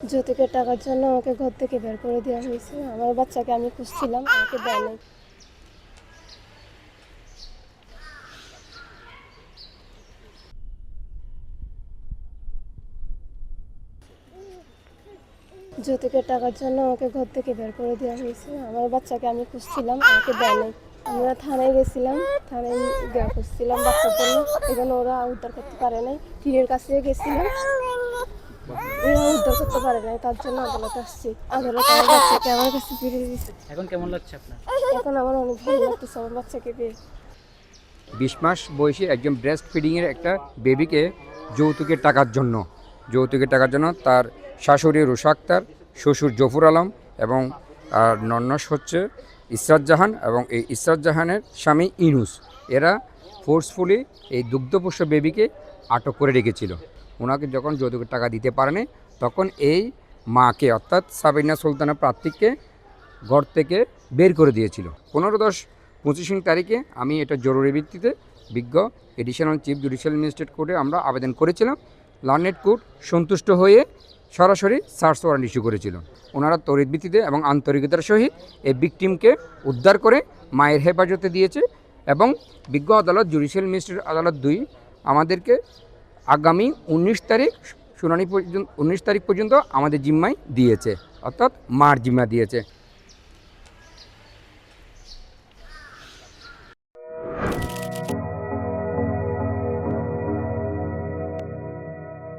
যৌতুকের টাকার জন্য আমাকে ঘর থেকে বের করে দেওয়া হয়েছে। আমার বাচ্চাকে আমি খুঁজছিলাম, আমাকে দেয় নাই। যৌতুকের টাকার জন্য আমাকে ঘর থেকে বের করে দেওয়া হয়েছে। আমার বাচ্চাকে আমি খুঁজছিলাম, আমাকে দেয় নাই। আমরা থানায় গেছিলাম, থানায় দেওয়া খুঁজছিলাম বাচ্চার জন্য। এখানে ওরা উদ্ধার করতে পারে নাই। ফিরের কাছে গেছিলাম। উদ্ধার করতে পারে নাই তার জন্য আদালতে আসছি। আদালত আমার বাচ্চাকে আমার কাছে ফিরে দিয়েছে এখন কেমন লাগছে আপনার? এখন আমার অনেক ভালো লাগতেছে আমার বাচ্চাকে পেয়ে। বিশ মাস বয়সী একজন ব্রেস্ট ফিডিংয়ের একটা বেবিকে যৌতুকের টাকার জন্য যৌতুকের টাকার জন্য তার শাশুড়ি রুশা আক্তার শ্বশুর জফুর আলম এবং আর নন্নস হচ্ছে ইসরাত জাহান এবং এই ইসরাত জাহানের স্বামী ইনুস। এরা ফোর্সফুলি এই দুগ্ধপোষ্য বেবিকে আটক করে রেখেছিল। ওনাকে যখন যৌতুকের টাকা দিতে পারেনি, তখন এই মাকে, অর্থাৎ সাবিনা সুলতানা প্রার্থীকে ঘর থেকে বের করে দিয়েছিল। পনেরো দশ পঁচিশ তারিখে আমি এটা জরুরি ভিত্তিতে বিজ্ঞ এডিশনাল চিফ জুডিশিয়াল ম্যাজিস্ট্রেট কোর্টে আমরা আবেদন করেছিলাম। লার্নেট কোর্ট সন্তুষ্ট হয়ে সরাসরি সার্চ ওয়ারেন্ট ইস্যু করেছিল। ওনারা তড়িৎ ভিত্তিতে এবং আন্তরিকতার সহিত এই বিকটিমকে উদ্ধার করে মায়ের হেফাজতে দিয়েছে এবং বিজ্ঞ আদালত, জুডিশিয়াল ম্যাজিস্ট্রেট আদালত দুই আমাদেরকে আগামী উনিশ তারিখ শুনানি পর্যন্ত, উনিশ তারিখ পর্যন্ত আমাদের জিম্মায় দিয়েছে, অর্থাৎ মার জিম্মা দিয়েছে।